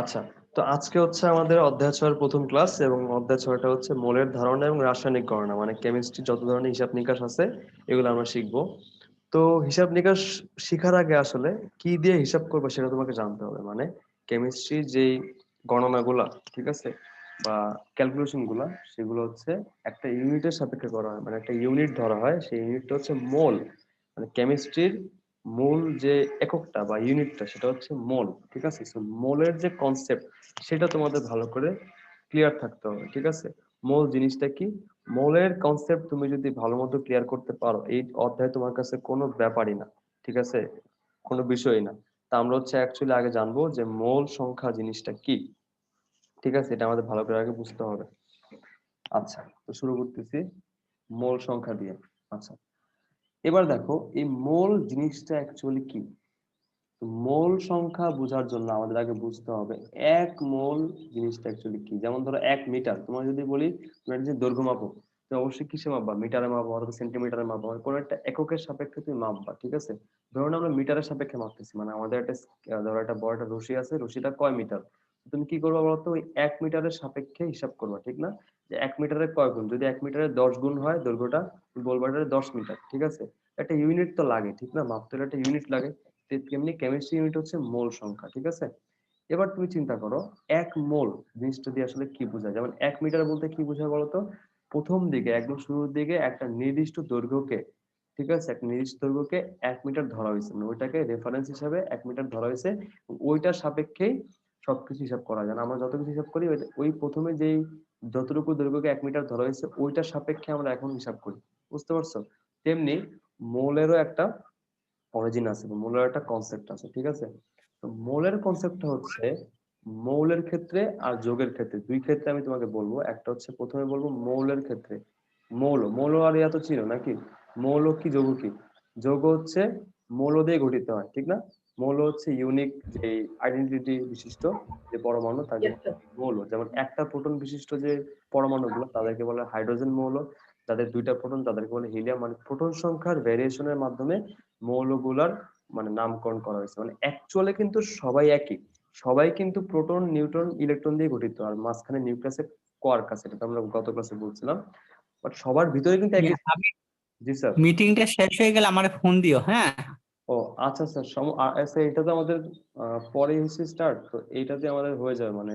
আচ্ছা তো আজকে হচ্ছে আমাদের অধ্যায় ছয়ের প্রথম ক্লাস এবং অধ্যায় ছয়টা হচ্ছে মোলের ধারণা এবং রাসায়নিক গণনা মানে কেমিস্ট্রি যত ধরনের হিসাব নিকাশ আছে, এগুলো আমরা শিখব। তো হিসাব নিকাশ শেখার আগে আসলে কি দিয়ে হিসাব করবে সেটা তোমাকে জানতে হবে মানে কেমিস্ট্রি যেই গণনাগুলা, ঠিক আছে, বা ক্যালকুলেশনগুলা, সেগুলো হচ্ছে একটা ইউনিটের সাপেক্ষে করা হয় মানে একটা ইউনিট ধরা হয়, সেই ইউনিটটা হচ্ছে মোল মানে কেমিস্ট্রির মূল যে এককটা বা ইউনিটটা সেটা হচ্ছে মোল, ঠিক আছে? সো মোলের যে কনসেপ্ট সেটা তোমাদের ভালো করে ক্লিয়ার থাকতে হবে, ঠিক আছে? মোল জিনিসটা কি? মোলের কনসেপ্ট তুমি যদি ভালো মতো ক্লিয়ার করতে পারো, এই অধ্যায় তোমার কাছে কোনো ব্যাপারই না, ঠিক আছে? কোনো বিষয়ই না। তা আমরা হচ্ছে অ্যাকচুয়ালি আগে জানব যে মোল সংখ্যা জিনিসটা কি, ঠিক আছে? এটা আমাদের ভালো করে আগে বুঝতে হবে। আচ্ছা তো শুরু করতেছি মোল সংখ্যা দিয়ে। আচ্ছা। এবার দেখো, এই মোল জিনিসটা অ্যাকচুয়ালি কি? তো মোল সংখ্যা বোঝার জন্য আমাদের আগে বুঝতে হবে, এক মোল জিনিসটা অ্যাকচুয়ালি কি? যেমন ধরো এক মিটার তোমার যদি বলি তুমি একটা যে দৈর্ঘ্য মাপো তুমি অবশ্যই কিসে মাপবা? মিটারে মাপবা, অথবা সেন্টিমিটারে মাপবা, কোনো একটা এককের সাপেক্ষে তুমি মাপবা, ঠিক আছে? ধরুন আমরা মিটারের সাপেক্ষে মাপতেছি মানে আমাদের একটা, ধরো একটা বড় একটা রশি আছে, রশিটা কয় মিটার তুমি কি করবা বলতো? ওই এক মিটারের সাপেক্ষে হিসাব করবা, ঠিক না? যে এক মিটারের কয় গুণ? যদি এক মিটারের দশ গুণ হয়, দৈর্ঘ্যটা বলবা এটা দশ মিটার ঠিক আছে? একটা ইউনিট তো লাগে, ঠিক না? মাপতে একটা ইউনিট লাগে। তেমনি কেমিস্ট্রি ইউনিট হচ্ছে মোল সংখ্যা, ঠিক আছে? এবার তুমি চিন্তা করো, এক মোল জিনিসটা দিয়ে আসলে কি বোঝায়? যেমন এক মিটার বলতে কি বোঝায় বলতো? প্রথম দিকে, একদম শুরুর দিকে একটা নির্দিষ্ট দৈর্ঘ্যকে, ঠিক আছে? একটা নির্দিষ্ট দৈর্ঘ্যকে এক মিটার ধরা হয়েছে। মানে ওইটাকে রেফারেন্স হিসাবে এক মিটার ধরা হয়েছে। ওইটার সাপেক্ষেই সবকিছু হিসাব করা যায় না। আমরা যত কিছু হিসাব করি ওই প্রথমে যেই যতটুকু দৈর্ঘ্যকে এক মিটার ধরা হয়েছে, ওইটার সাপেক্ষে আমরা এখন হিসাব করি। বুঝতে পারছ? তেমনি মোলেরও একটা অরিজিন আছে মোলের একটা কনসেপ্ট আছে, ঠিক আছে? তো মোলের কনসেপ্টটা হচ্ছে মৌলের ক্ষেত্রে আর যোগের ক্ষেত্রে। দুই ক্ষেত্রে আমি তোমাকে বলব। একটা হচ্ছে প্রথমে বলব মৌলের ক্ষেত্রে। মৌল মৌল আর ইয়া তো ছিল নাকি? মৌল কি, যৌগ কি? যৌগ হচ্ছে মৌল দিয়ে গঠিত হয়, ঠিক না? মৌল হচ্ছে ইউনিক যে আইডেন্টিটি বিশিষ্ট যে পরমাণু তাকে মৌল যেমন একটা প্রোটন বিশিষ্ট যে পরমাণুগুলো তাদেরকে বলে হাইড্রোজেন মৌল যাদের দুইটা প্রোটন তাদেরকে বলে হিলিয়াম মানে প্রোটন সংখ্যার ভেরিয়েশনের মাধ্যমে মৌলগুলার মানে নামকরণ করা হয়েছে। মানে অ্যাকচুয়ালি কিন্তু সবাই একই। সবাই কিন্তু প্রোটন নিউট্রন ইলেকট্রন দিয়ে গঠিত আর মাঝখানে নিউক্লিয়াসে কোয়ার্ক আছে এটা তো আমরা গত ক্লাসে বলছিলাম। বাট সবার ভিতরে কিন্তু একই। জি স্যার মিটিংটা শেষ হয়ে গেলে আমার ফোন দিও হ্যাঁ? ও আচ্ছা স্যার সম আ- আচ্ছা এটা তো আমাদের পরে হচ্ছে স্টার্ট তো এইটাতে আমাদের হয়ে যাবে মানে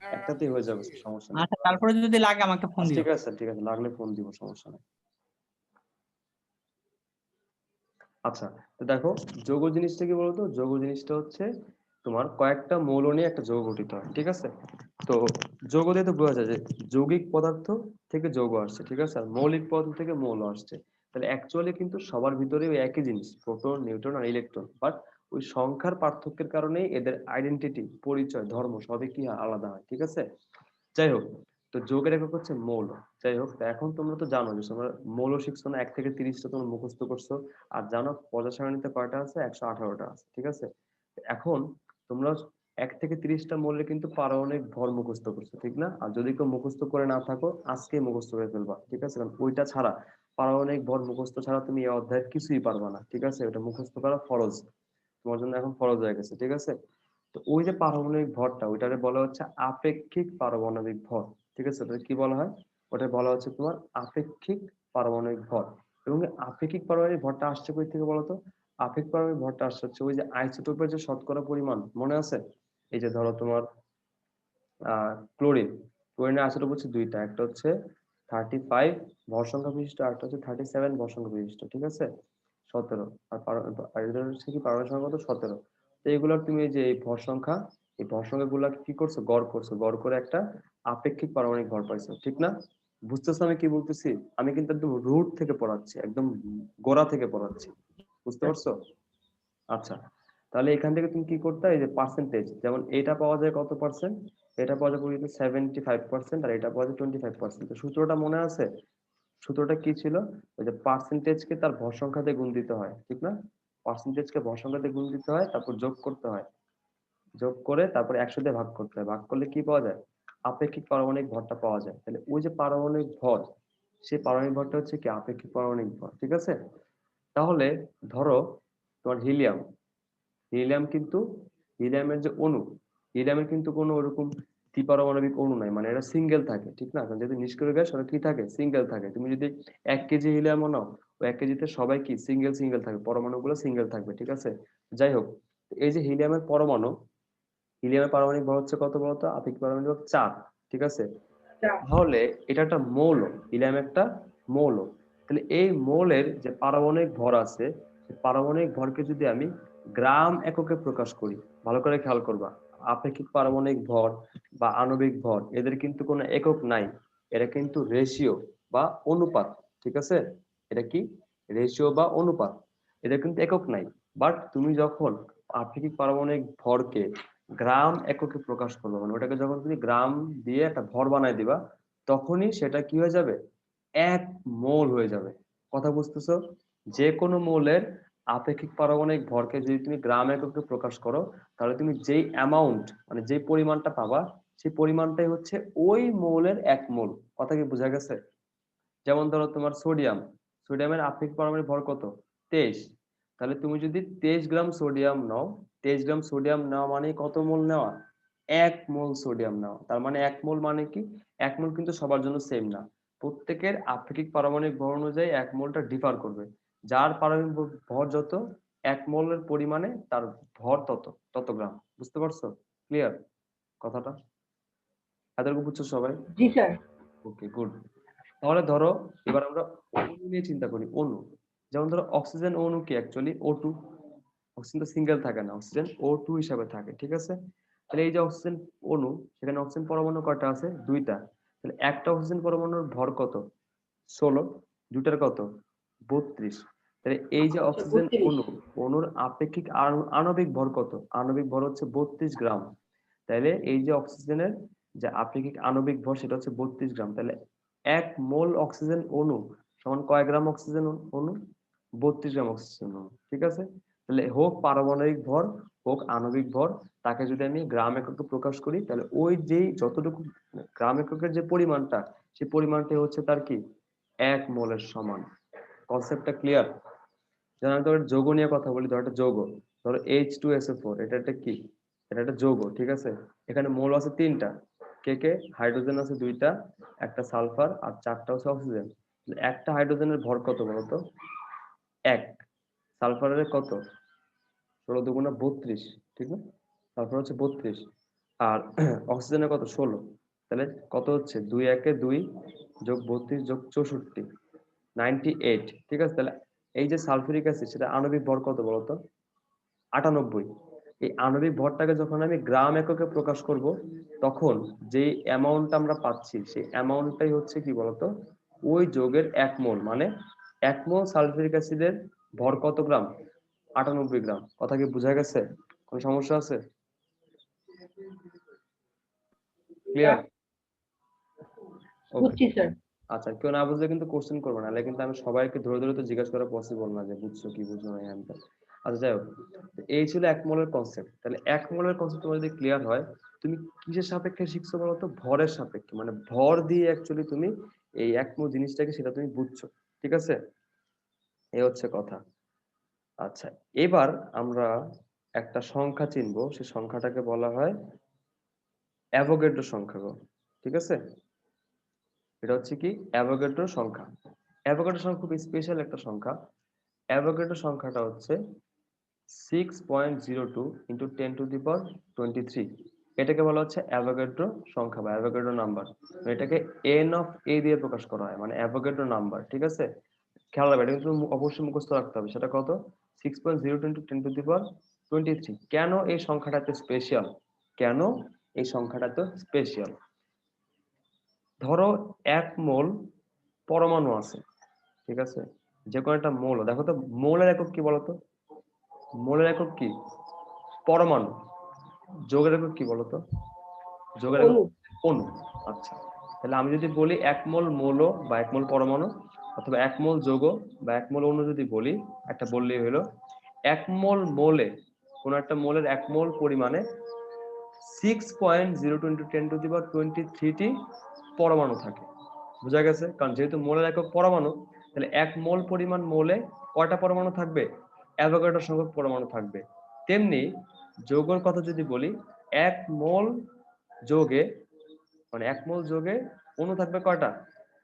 একটাতেই হয়ে যাবে সমস্যা নেই। আচ্ছা তারপরে যদি লাগে আমাকে ফোন আচ্ছা, দিও। ঠিক আছে স্যার ঠিক আছে লাগলে ফোন দিব সমস্যা নেই। আচ্ছা তো দেখো যৌগ জিনিসটা কি বলতো? যৌগ জিনিসটা হচ্ছে তোমার কয়েকটা মৌল নিয়ে একটা যৌগ গঠিত হয় ঠিক আছে? তো যৌগ দিয়ে তো বোঝা যায় যে যৌগিক পদার্থ থেকে যৌগ আসছে ঠিক আছে? আর মৌলিক পদার্থ থেকে মৌল আসছে। তাহলে অ্যাকচুয়ালি কিন্তু সবার ভিতরে ওই একই জিনিস প্রোটন নিউট্রন আর ইলেকট্রন বাট ওই সংখ্যার পার্থক্যের কারণেই এদের আইডেন্টিটি পরিচয়, ধর্ম সবই কি আলাদা হয়, ঠিক আছে? যাই হোক, তো যোগের একক হচ্ছে মৌল, যাই হোক এখন তোমরা তো জানো যে তোমরা মৌল শিখছো না, এক থেকে তিরিশটা তোমরা মুখস্থ করছ, আর জানো পর্যায় সারণীতে কয়টা আছে? একশো আঠারোটা আছে, ঠিক আছে? এখন তোমরা এক থেকে তিরিশটা মৌলের কিন্তু পারমাণবিক ভর মুখস্থ করছ, ঠিক না? আর যদি কেউ মুখস্থ করে না থাকো আজকে মুখস্থ করে ফেলবা, ঠিক আছে? কারণ ওইটা ছাড়া পারমাণবিক ভর মুখস্থ ছাড়া তুমি এই অধ্যায়ের কিছুই পারবা না, ঠিক আছে? ওটা মুখস্থ করা ফরজ। তোমার জন্য এখন ফরজ হয়ে গেছে, ঠিক আছে? তো ওই যে পারমাণবিক ভরটা, ওইটারে বলা হচ্ছে আপেক্ষিক পারমাণবিক ভর, ঠিক আছে? ওটা কি বলা হয়? ওটা বলা হচ্ছে তোমার আপেক্ষিক পারমাণবিক ভর। এবং আপেক্ষিক পারমাণবিক ভরটা আসছে কই থেকে বলতো? আপেক্ষিক পারমাণবিক ভরটা আসছে হচ্ছে ওই যে আইসোটোপের যে শতকরা পরিমাণ, মনে আছে? এই যে ধরো তোমার, আহ, ক্লোরিন, ক্লোরিনের আইসোটোপ হচ্ছে দুইটা, একটা হচ্ছে থার্টি ফাইভ ভর সংখ্যা বিশিষ্ট আর একটা হচ্ছে থার্টি সেভেন ভর সংখ্যা বিশিষ্ট ঠিক আছে? সতেরো। আর হচ্ছে কি পারমাণবিক সংখ্যা কত? সতেরো। তো এগুলোর তুমি যে এই ভর সংখ্যা এই ভর সংখ্যা গুলা কি করছ? গড় করছ। গড় করে একটা আপেক্ষিক পারমাণবিক ভর পাইছো ঠিক না? বুঝতেছো আমি কি বলতেছি? আমি কিন্তু একদম রুট থেকে পড়াচ্ছি একদম গোড়া থেকে পড়াচ্ছি। বুঝতে পারছ? আচ্ছা তাহলে এখান থেকে তুমি কি করতে এই যে পার্সেন্টেজ যেমন এটা পাওয়া যায় কত পার্সেন্ট এটা পাওয়া যায় পর্যন্ত সেভেন্টি ফাইভ পার্সেন্ট আর এটা পাওয়া যায় টোয়েন্টি ফাইভ পার্সেন্ট সূত্রটা মনে আছে? সূত্রটা কি ছিল? ওই যে পার্সেন্টেজকে তার ভর সংখ্যাতে গুণ দিতে হয়, ঠিক না? পার্সেন্টেজকে ভর সংখ্যাতে গুণ দিতে হয়, তারপর যোগ করতে হয়। যোগ করে তারপর একশো দিয়ে ভাগ করতে হয়। ভাগ করলে কি পাওয়া যায়? আপেক্ষিক পারমাণবিক ভরটা পাওয়া যায়। তাহলে ওই যে পারমাণবিক ভর সেই পারমাণবিক ভরটা হচ্ছে কি? আপেক্ষিক পারমাণবিক ভর, ঠিক আছে? তাহলে ধরো তোমার হিলিয়াম। হিলিয়াম কিন্তু, হিলিয়ামের যে অণু, হিলিয়ামের কিন্তু কোনো ওরকম দ্বিপারমাণবিক অণু নাই মানে এটা সিঙ্গেল থাকে, ঠিক না? যেহেতু নিষ্ক্রিয় গ্যাস ওটা কি থাকে? সিঙ্গেল থাকে। তুমি যদি এক কেজি হিলিয়াম নাও ওই এক কেজিতে সবাই কি? সিঙ্গেল সিঙ্গেল থাকবে, পরমাণুগুলো সিঙ্গেল থাকবে, ঠিক আছে? যাই হোক এই যে হিলিয়ামের পরমাণু, হিলিয়ামের পারমাণবিক ভর হচ্ছে কত বলতো? আপেক্ষিক পারমাণবিক ভর চার, ঠিক আছে? তাহলে এটা একটা মৌল, হিলিয়াম একটা মৌল। তাহলে এই মৌলের যে পারমাণবিক ভর আছে পারমাণবিক ভরকে যদি আমি গ্রাম এককে প্রকাশ করি, ভালো করে খেয়াল করবা। আপেক্ষিক পারমাণবিক ভর বা আণবিক ভর, এদের কিন্তু কোনো একক নাই। এরা কিন্তু রেশিও বা অনুপাত, ঠিক আছে? এটা কি? রেশিও বা অনুপাত। এটা কিন্তু একক নাই। বাট তুমি যখন আপেক্ষিক পারমাণবিক ভরকে গ্রাম এককে প্রকাশ করবে মানে ওটাকে যখন তুমি গ্রাম দিয়ে একটা ভর বানাই দিবা, তখনই সেটা কি হয়ে যাবে? এক মোল হয়ে যাবে। কথা বুঝতেছো? যে কোনো মৌলের আপেক্ষিক পারমাণবিক ভরকে যদি তুমি গ্রাম এককে প্রকাশ করো, তাহলে তুমি যেই অ্যামাউন্ট মানে যেই পরিমাণটা পাবা, সেই পরিমাণটাই হচ্ছে ওই মৌলের এক মোল। কথা কি বোঝা গেছে? যেমন ধরো তোমার সোডিয়াম সোডিয়ামের আপেক্ষিক পারমাণবিক ভর কত? তেইশ। তাহলে তুমি যদি তেইশ গ্রাম সোডিয়াম নাও, তেইশ গ্রাম সোডিয়াম নেওয়া মানে কত মোল নেওয়া? এক মোল সোডিয়াম নেওয়া। তার মানে এক মোল মানে কি? এক মোল কিন্তু সবার জন্য সেম না। প্রত্যেকের আপেক্ষিক পারমাণবিক ভর অনুযায়ী এক মোলটা ডিফার করবে। যার পারমাণবিক ভর যত এক মোলের পরিমাণে তার ভর তত তত গ্রাম বুঝতে পারছ? ক্লিয়ার কথাটা? এতটুকু বুঝছ সবাই? জি স্যার। ওকে গুড তাহলে ধরো এবার আমরা অণু নিয়ে চিন্তা করি অণু। যেমন ধরো অক্সিজেন অণু কি অ্যাকচুয়ালি ও টু অক্সিজেন তো সিঙ্গেল থাকে না অক্সিজেন ও টু হিসাবে থাকে ঠিক আছে? তাহলে এই যে অক্সিজেন অণু সেখানে অক্সিজেন পরমাণু কয়টা আছে? দুইটা। তাহলে একটা অক্সিজেন পরমাণুর ভর কত? ষোলো। দুটার কত? বত্রিশ। তাহলে এই যে অক্সিজেন 32 অণু অণুর আপেক্ষিক আণবিক ভর কত? আণবিক ভর হচ্ছে বত্রিশ গ্রাম। তাহলে এই যে অক্সিজেনের যে আপেক্ষিক আণবিক ভর সেটা হচ্ছে বত্রিশ গ্রাম। তাহলে এক মোল অক্সিজেন অণু সমান কয় গ্রাম অক্সিজেন অণু- বত্রিশ গ্রাম অক্সিজেন অণু ঠিক আছে? তাহলে হোক পারমাণবিক ভর হোক আণবিক ভর তাকে যদি আমি গ্রাম এককে প্রকাশ করি তাহলে ওই যেই যতটুকু গ্রাম এককের যে পরিমাণটা সেই পরিমাণটাই হচ্ছে তার কি? এক মোলের সমান। কনসেপ্টটা ক্লিয়ার যেমন আমি তোমার যৌগ নিয়ে কথা বলি, ধরো একটা যৌগ, ধরো এইচ টু এস ফোর এটা একটা কি? এটা একটা যৌগ, ঠিক আছে? এখানে মোল আছে তিনটা, কে কে? হাইড্রোজেন আছে দুইটা, একটা সালফার আর চারটা হচ্ছে অক্সিজেন। একটা হাইড্রোজেনের ভর কত বলতো? এক। সালফারের কত? ষোলো দুগুণা বত্রিশ, ঠিক না? সালফার হচ্ছে বত্রিশ। আর অক্সিজেনের কত? ষোলো। তাহলে কত হচ্ছে? দুই একে দুই যোগ বত্রিশ যোগ চৌষট্টি। নাইনটি এইট ঠিক আছে? তাহলে এই যে সালফিউরিক অ্যাসিড সেটা আণবিক ভর কত বলতো? আটানব্বই। এই আণবিক ভরটাকে যখন আমি গ্রাম এককে প্রকাশ করব তখন যে অ্যামাউন্ট আমরা পাচ্ছি সেই অ্যামাউন্টটাই হচ্ছে কি বলতো? ওই যোগের এক মোল মানে এক মোল সালফিউরিক অ্যাসিডের ভর কত গ্রাম? আটানব্বই গ্রাম। কথা কি বোঝা গেছে? কোনো সমস্যা আছে? ক্লিয়ার ওকে স্যার আচ্ছা কেউ না বুঝলে কিন্তু কোশ্চেন করবে না। কিন্তু আমি সবাইকে ধরে ধরে তো জিজ্ঞাসা করা পসিবল না যে বুঝছ কি বুঝছ না হ্যান। আচ্ছা যাই হোক। এই ছিল এক মোলের কনসেপ্ট তাহলে এক মোলের কনসেপ্ট তোমার যদি ক্লিয়ার হয়, তুমি কিসের সাপেক্ষে শিখছো বলতো? ভরের সাপেক্ষে। মানে ভর দিয়ে অ্যাকচুয়ালি তুমি এই এক মোল জিনিসটাকে সেটা তুমি বুঝছ। ঠিক আছে? এই হচ্ছে কথা। আচ্ছা এবার আমরা একটা সংখ্যা চিনবো। সেই সংখ্যাটাকে বলা হয় অ্যাভোগেড্রো সংখ্যা ঠিক আছে? এটা হচ্ছে কি? অ্যাভোগাড্রো সংখ্যা। অ্যাভোগাড্রো সংখ্যা খুব স্পেশাল একটা সংখ্যা। অ্যাভোগাড্রো সংখ্যাটা হচ্ছে six point zero two into ten to the power twenty three এটাকে বলা হচ্ছে অ্যাভোগাড্রো সংখ্যা বা অ্যাভোগাড্রো নাম্বার। এটাকে এন অফ এ দিয়ে প্রকাশ করা হয় মানে অ্যাভোগাড্রো নাম্বার, ঠিক আছে? খেয়াল রাখবে, এটা কিন্তু অবশ্যই মুখস্থ রাখতে হবে। সেটা কত? Six point zero two into ten to the power twenty three কেন এই সংখ্যাটা এত স্পেশাল কেন এই সংখ্যাটা এত স্পেশাল ধরো এক মোল পরমাণু আছে ঠিক আছে? যে কোনো একটা মৌল দেখো তো মৌলের একক কি বলতো? মৌলের একক কি? পরমাণু। যোগের একক কি বলতো? যোগের একক অণু। আচ্ছা। তাহলে আমি যদি বলি এক মোল মৌল বা এক মোল পরমাণু অথবা এক মোল যৌগ বা এক মোল অণু যদি বলি একটা বললেই হলো এক মোল মোলে কোন একটা মোলের এক মোল পরিমাণে six point zero twenty ten to the বা টোয়েন্টি থ্রিটি পরমাণু থাকে। বোঝা গেছে? কারণ যেহেতু মোলের একক পরমাণু, তাহলে এক মোল পরিমাণ মোলে কয়টা পরমাণু থাকবে? অ্যাভোগাড্রো সংখ্যক পরমাণু থাকবে। তেমনি যৌগর কথা যদি বলি, এক মোল যোগে মানে এক মোল যোগে অণু থাকবে কয়টা?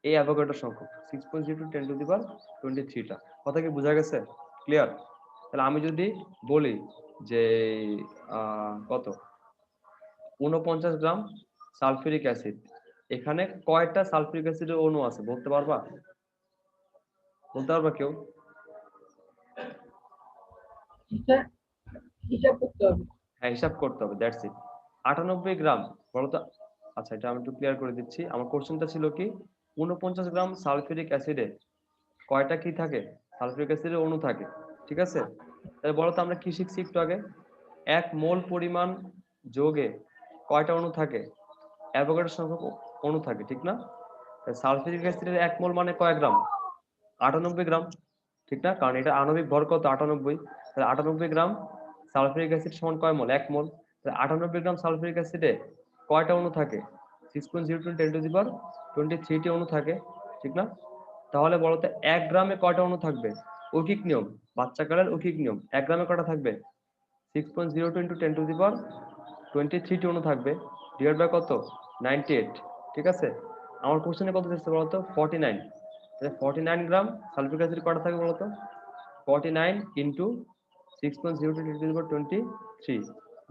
এই অ্যাভোগাড্রো সংখ্যক। Six point zero two ten to the power twenty থ্রিটা কথা কি বোঝা গেছে? ক্লিয়ার তাহলে আমি যদি বলি যে কত? উনপঞ্চাশ গ্রাম সালফিউরিক অ্যাসিড। এখানে কয়টা সালফিউরিক অ্যাসিডের অণু আছে বলতে পারবা? বলতে পারবা কেউ? হিসাব করতে হবে। হ্যাঁ হিসাব করতে হবে দ্যাটস ইট আটানব্বই গ্রাম বলতো আচ্ছা এটা আমি একটু ক্লিয়ার করে দিচ্ছি। আমার কোশ্চেনটা ছিল কি? উনপঞ্চাশ গ্রাম সালফিউরিক অ্যাসিডে কয়টা কি থাকে? সালফিউরিক অ্যাসিডের অণু থাকে ঠিক আছে? তাহলে বলো তো আমরা কি শিখছি একটু আগে? এক মোল পরিমাণ যোগে কয়টা অণু থাকে? অ্যাভোগাড্রো সংখ্যক অ- অণু থাকে, ঠিক না? সালফিউরিক অ্যাসিডের এক মোল মানে কয় গ্রাম? আটানব্বই গ্রাম, ঠিক না? কারণ এটা আণবিক ভর কত? আটানব্বই। তাহলে আটানব্বই গ্রাম সালফিউরিক অ্যাসিড সমান কয় মোল? এক মোল। তাহলে আটানব্বই গ্রাম সালফিউরিক অ্যাসিডে কয়টা অণু থাকে? Six point zero two ten to power twenty thirty অণু থাকে, ঠিক না? তাহলে বলো তো, এক গ্রামে কয়টা অণু থাকবে? ঐকিক নিয়ম বাচ্চাকালের ঐকিক নিয়ম, এক গ্রামে কয়টা থাকবে? Six point zero two into ten to the power twenty thirty অণু থাকবে ডিভাইড বাই কত? নাইনটি এইট ঠিক আছে? আমার কোশ্চেনে কত দিচ্ছে বলতো? Forty nine forty nine gram sulphuric acid কয়টা থাকবে বলতো? Forty nine into six point zero two twenty three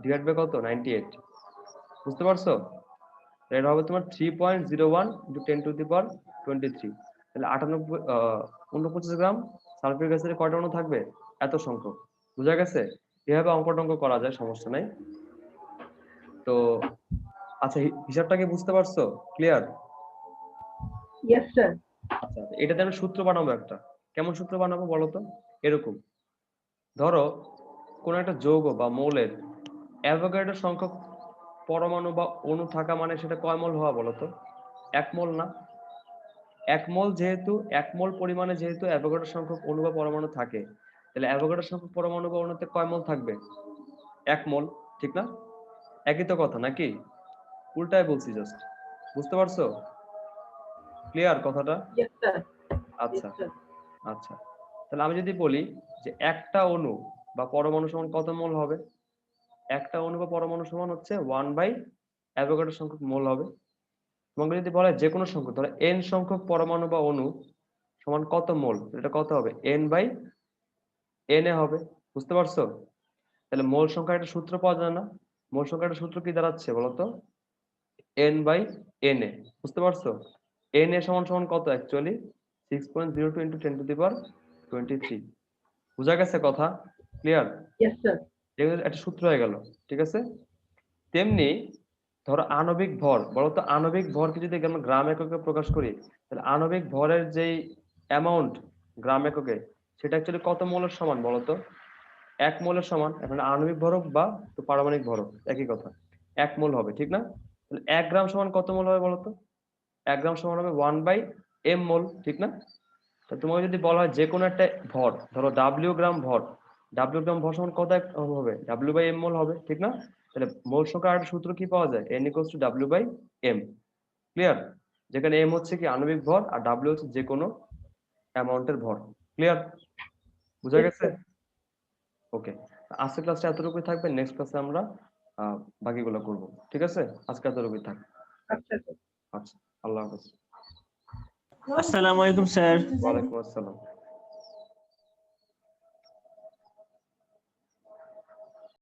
divide by কত? নাইনটি এইট বুঝতে পারছ? এটা হবে তোমার three point zero one into ten to the power twenty three তাহলে আটানব্বই উনপঞ্চাশ গ্রাম সালফিক অ্যাসিডে কয়টা অণু থাকবে? এত সংখ্যক। বুঝা গেছে? এভাবে অঙ্ক টঙ্ক করা যায়, সমস্যা নাই। তো আচ্ছা হিসাবটা কি বুঝতে পারছ? ক্লিয়ার ইয়েস স্যার আচ্ছা। এটাতে আমি সূত্র বানাবো একটা। কেমন সূত্র বানাবো বলো তো? এরকম। ধরো কোন একটা যৌগ বা মৌলের অ্যাভোগাড্রো সংখ্যক পরমাণু বা অণু থাকা মানে সেটা কয় মোল হওয়া বলো তো? এক মোল না? এক মোল যেহেতু এক মোল পরিমাণে যেহেতু অ্যাভোগাড্রো সংখ্যক অণু বা পরমাণু থাকে তাহলে অ্যাভোগাড্রো সংখ্যক পরমাণু বা অণুতে কয় মোল থাকবে? এক মোল ঠিক না? একই তো কথা নাকি? উল্টায় বলছি জাস্ট বুঝতে পারছ? ক্লিয়ার কথাটা? আচ্ছা। আচ্ছা। তাহলে আমি যদি বলি যে একটা অণু বা পরমাণু সমান কত মোল হবে? একটা অণু বা পরমাণু সমান হচ্ছে ওয়ান বাই অ্যাভোগাড্রো সংখ্যক মোল হবে। তোমাকে যদি বলা হয় যে কোনো সংখ্যক ধরো এন সংখ্যক পরমাণু বা অণু সমান কত মোল? এটা কত হবে? এন বাই এন এ হবে। বুঝতে পারছ? তাহলে মোল সংখ্যার একটা সূত্র পাওয়া যায় না। মোল সংখ্যা একটা সূত্র কি দাঁড়াচ্ছে বলতো? এন বাই এন এ বুঝতে পারছ? এন এ সমান সমান কত actually six point zero two into ten to the power twenty three বুঝা গেছে কথা? ক্লিয়ার একটা সূত্র হয়ে গেল ঠিক আছে? তেমনি ধরো আণবিক ভর বলতো আণবিক ভরকে যদি আমরা গ্রাম এককে প্রকাশ করি তাহলে আণবিক ভরের যেই অ্যামাউন্ট গ্রাম এককে সেটা অ্যাকচুয়ালি কত মোলের সমান বলতো এক মোলের সমান এখন আণবিক ভরক বা পারমাণবিক ভরক একই কথা। এক মোল হবে ঠিক না? এক গ্রাম সমান কত মোল হবে বলতো? এক গ্রাম সমান হবে ওয়ান বাই এম মোল ঠিক না? তা তোমাকে যদি বলা হয় যে কোনো একটা ভর ধরো ডাব্লিউ গ্রাম ভর ডাব্লিউ গ্রাম ভর সমান কত হবে? ডাব্লিউ বাই এম মোল হবে ঠিক না? তাহলে মোল সংখ্যার একটা সূত্র কি পাওয়া যায়? N equals to W by M clear যেখানে এম হচ্ছে কি আণবিক ভর আর ডাব্লিউ হচ্ছে যে কোনো অ্যামাউন্টের ভর ক্লিয়ার বুঝা গেছে? ওকে আজকের ক্লাসটা এতটুকুই থাকবে। নেক্সট ক্লাসে আমরা বাকিগুলো করব। ঠিক আছে? আজকে এতটুকুই থাক। আচ্ছা আচ্ছা আল্লাহ হাফিজ। আসসালামু আলাইকুম স্যার। ওয়ালাইকুম আসসালাম।